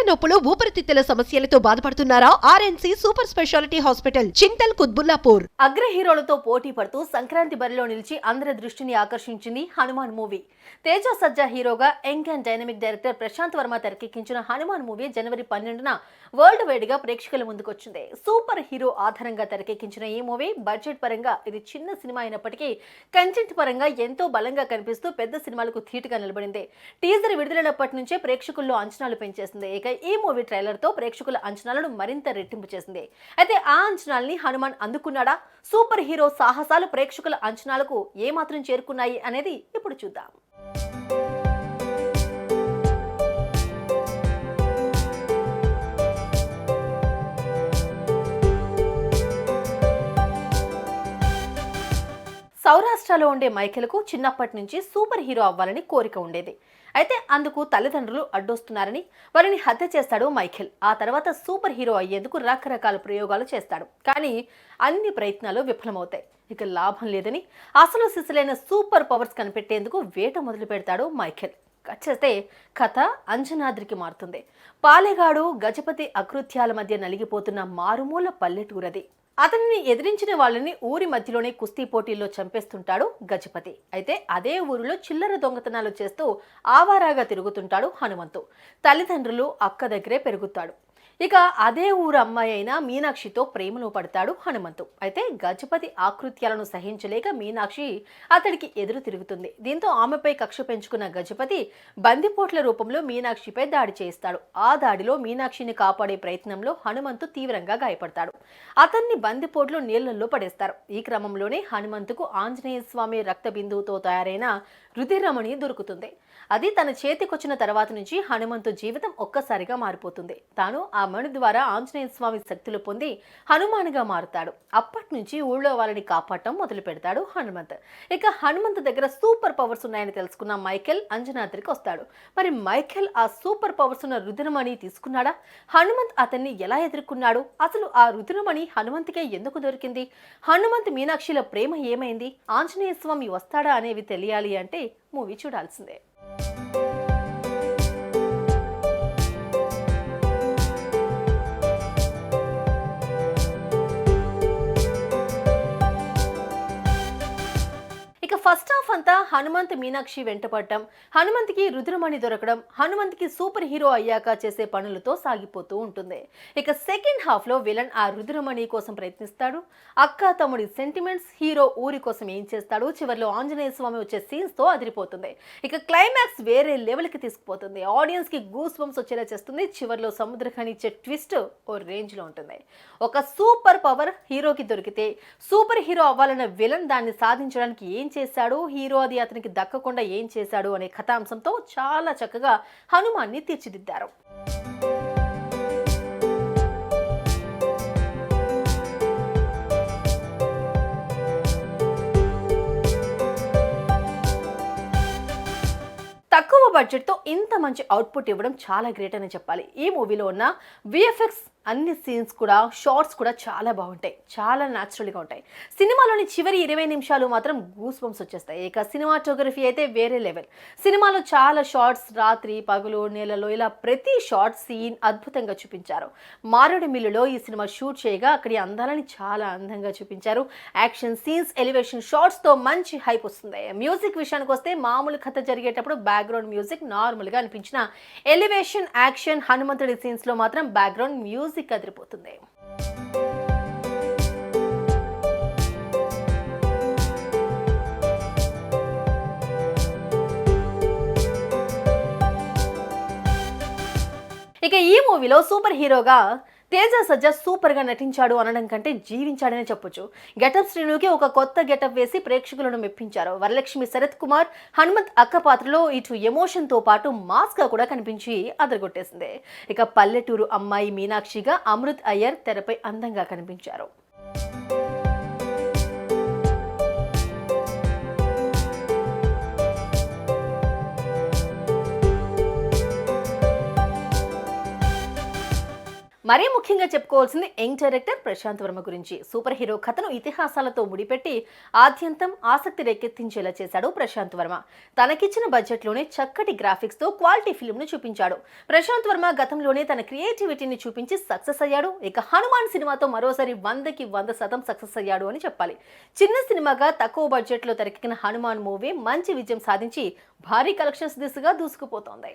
కీళ్ళ నొప్పులు ఊపిరితిత్తుల సమస్యలతో బాధపడుతున్నారా? RNC super speciality hospital Chintal Quthbullapur. అగ్ర హీరోలతో పోటీ పడుతూ సంక్రాంతి బరిలో నిలిచి అందరి దృష్టిని ఆకర్షించింది హనుమాన్ మూవీ. తేజ సజ్జా హీరోగా young and dynamic director Prashanth Varma తెరకెక్కించిన హనుమాన్ మూవీ జనవరి పన్నెండున వరల్డ్ వైడ్గా ప్రేక్షకుల ముందుకొచ్చింది. సూపర్ హీరో ఆధారంగా తెరకెక్కించిన ఈ మూవీ బడ్జెట్ పరంగా ఇది చిన్న సినిమా అయినప్పటికీ కంటెంట్ పరంగా ఎంతో బలంగా కనిపిస్తూ పెద్ద సినిమాలకు ధీటుగా నిలబడింది. టీజర్ విడుదలైనప్పటి నుంచే ప్రేక్షకుల్లో అంచనాలు పెంచేసింది. ఇక ఈ మూవీ ట్రైలర్తో ప్రేక్షకుల అంచనాలను మరింత రెట్టింపు చేసింది. అయితే ఆ అంచనాల్ని హనుమాన్ అందుకున్నాడా? సూపర్ హీరో సాహసాలు ప్రేక్షకుల అంచనాలకు ఏమాత్రం చేరుకున్నాయి అనేది ఇప్పుడు చూద్దాం. సౌరాష్ట్రలో ఉండే మైఖేల్కు చిన్నప్పటి నుంచి సూపర్ హీరో అవ్వాలని కోరిక ఉండేది. అయితే అందుకు తల్లిదండ్రులు అడ్డొస్తున్నారని వారిని హత్య చేస్తాడు మైఖేల్. ఆ తర్వాత సూపర్ హీరో అయ్యేందుకు రకరకాల ప్రయోగాలు చేస్తాడు. కానీ అన్ని ప్రయత్నాలు విఫలమవుతాయి. ఇక లాభం లేదని అసలు సిసలైన సూపర్ పవర్స్ కనిపెట్టేందుకు వేట మొదలు పెడతాడు మైఖేల్. కట్ చేస్తే కథ అంజనాద్రికి మారుతుంది. పాలెగాడు గజపతి అకృత్యాల మధ్య నలిగిపోతున్న మారుమూల పల్లెటూరది. అతనిని ఎదిరించిన వాళ్ళని ఊరి మధ్యలోనే కుస్తీ పోటీల్లో చంపేస్తుంటాడు గజపతి. అయితే అదే ఊరిలో చిల్లర దొంగతనాలు చేస్తూ ఆవారాగా తిరుగుతుంటాడు హనుమంతు. తల్లిదండ్రులు అక్క దగ్గరే పెరుగుతాడు. ఇక అదే ఊరు అమ్మాయి అయిన మీనాక్షితో ప్రేమలో పడతాడు హనుమంతు. అయితే గజపతి ఆకృత్యాలను సహించలేక మీనాక్షి అతడికి ఎదురు తిరుగుతుంది. దీంతో ఆమెపై కక్ష పెంచుకున్న గజపతి బందిపోట్ల రూపంలో మీనాక్షిపై దాడి చేస్తాడు. ఆ దాడిలో మీనాక్షిని కాపాడే ప్రయత్నంలో హనుమంతు తీవ్రంగా గాయపడతాడు. అతన్ని బందిపోట్లు నీళ్ళలో పడేస్తారు. ఈ క్రమంలోనే హనుమంతుకు ఆంజనేయ స్వామి రక్త బిందువుతో తయారైన రుధిరమణి దొరుకుతుంది. అది తన చేతికొచ్చిన తర్వాత నుంచి హనుమంతు జీవితం ఒక్కసారిగా మారిపోతుంది. తాను ఆ మణి ద్వారా ఆంజనేయ స్వామి శక్తులు పొంది హనుమానుగా మారుతాడు. అప్పటి నుంచి ఊళ్ళో వాళ్ళని కాపాడటం మొదలు పెడతాడు హనుమంత్. ఇక హనుమంత్ దగ్గర సూపర్ పవర్స్ ఉన్నాయని తెలుసుకున్న మైకెల్ అంజనాద్రికి వస్తాడు. మరి మైకెల్ ఆ సూపర్ పవర్స్ ఉన్న రుద్రమణి తీసుకున్నాడా? హనుమంత్ అతన్ని ఎలా ఎదుర్కొన్నాడు? అసలు ఆ రుద్రమణి హనుమంతకే ఎందుకు దొరికింది? హనుమంత్ మీనాక్షిల ప్రేమ ఏమైంది? ఆంజనేయ స్వామి వస్తాడా అనేవి తెలియాలి అంటే మూవీ చూడాల్సిందే. planta హనుమంత్ మీనాక్షి వెంటపడటం హనుమంత్కి రుద్రమణి దొరకడం హనుమంత్కి సూపర్ హీరో అయ్యాక చేసే పనులతో సాగిపోతూ ఉంటుంది. ఇక సెకండ్ హాఫ్లో విలన్ ఆ రుద్రమణి కోసం ప్రయత్నిస్తాడు. అక్క తమ్ముడి సెంటిమెంట్స్ హీరో ఊరి కోసం ఏం చేస్తాడు చివరిలో ఆంజనేయ స్వామి వచ్చే సీన్స్తో అదిరిపోతుంది. ఇక క్లైమాక్స్ వేరే లెవెల్కి తీసుకుపోతుంది. ఆడియన్స్కి గూస్ బంప్స్ వచ్చేలా చేస్తుంది. చివరిలో సముద్రఖని ఇచ్చే ట్విస్ట్ ఓ రేంజ్లో ఉంటుంది. ఒక సూపర్ పవర్ హీరోకి దొరికితే సూపర్ హీరో అవ్వాలన్న విలన్ దాన్ని సాధించడానికి ఏం చేశాడు? హీరో అది అతనికి దక్కకుండా ఏం చేశాడు అనే కథాంశంతో చాలా చక్కగా హనుమాన్ని తీర్చిదిద్దారు. తక్కువ బడ్జెట్తో ఇంత మంచి అవుట్పుట్ ఇవ్వడం చాలా గ్రేట్ అని చెప్పాలి. ఈ మూవీలో ఉన్న విఎఫ్ఎక్స్ అన్ని సీన్స్ కూడా షార్ట్స్ కూడా చాలా బాగుంటాయి. చాలా న్యాచురల్గా ఉంటాయి. సినిమాలోని చివరి ఇరవై నిమిషాలు మాత్రం గూస్ బంప్స్ వచ్చేస్తాయి. ఇక సినిమాటోగ్రఫీ అయితే వేరే లెవెల్ సినిమాలో చాలా షార్ట్స్ రాత్రి పగులు నేలలో ఇలా ప్రతి షార్ట్ సీన్ అద్భుతంగా చూపించారు. మారేడు మిల్లులో ఈ సినిమా షూట్ చేయగా అక్కడి అందాలని చాలా అందంగా చూపించారు. యాక్షన్ సీన్స్ ఎలివేషన్ షార్ట్స్తో మంచి హైప్ వస్తుంది. మ్యూజిక్ విషయానికి వస్తే మామూలు కథ జరిగేటప్పుడు బ్యాక్గ్రౌండ్ మ్యూజిక్ నార్మల్గా అనిపించిన ఎలివేషన్ యాక్షన్ హనుమంతుడి సీన్స్లో మాత్రం బ్యాక్గ్రౌండ్ మ్యూజిక్ అదిరిపోతుంది. ఇక ఈ మూవీలో సూపర్ హీరోగా తేజ సజ్జ సూపర్గా నటించాడు అనడం కంటే జీవించాడనే చెప్పొచ్చు. గెటప్ శ్రీనుకి ఒక కొత్త గెటప్ వేసి ప్రేక్షకులను మెప్పించారు. వరలక్ష్మి శరత్ కుమార్ హనుమంత్ అక్క పాత్రలో ఇటు ఎమోషన్తో పాటు మాస్గా కూడా కనిపించి అదరగొట్టేసింది. ఇక పల్లెటూరు అమ్మాయి మీనాక్షిగా అమృత్ అయ్యర్ తెరపై అందంగా కనిపించారు. మరీ ముఖ్యంగా చెప్పుకోవాల్సింది యంగ్ డైరెక్టర్ ప్రశాంత్ వర్మ గురించి. సూపర్ హీరో కథను ఇతిహాసాలతో ముడిపెట్టి ఆద్యంతం ఆసక్తి రేకెత్తించేలా చేశాడు ప్రశాంత్ వర్మ. తనకిచ్చిన బడ్జెట్లోనే చక్కటి గ్రాఫిక్స్తో క్వాలిటీ ఫిల్మ్ను చూపించాడు. ప్రశాంత్ వర్మ గతంలోనే తన క్రియేటివిటీని చూపించి సక్సెస్ అయ్యాడు. ఇక హనుమాన్ సినిమాతో మరోసారి వందకి వంద శాతం సక్సెస్ అయ్యాడు అని చెప్పాలి. చిన్న సినిమాగా తక్కువ బడ్జెట్లో తెరకెక్కిన హనుమాన్ మూవీ మంచి విజయం సాధించి భారీ కలెక్షన్స్ దిశగా దూసుకుపోతోంది.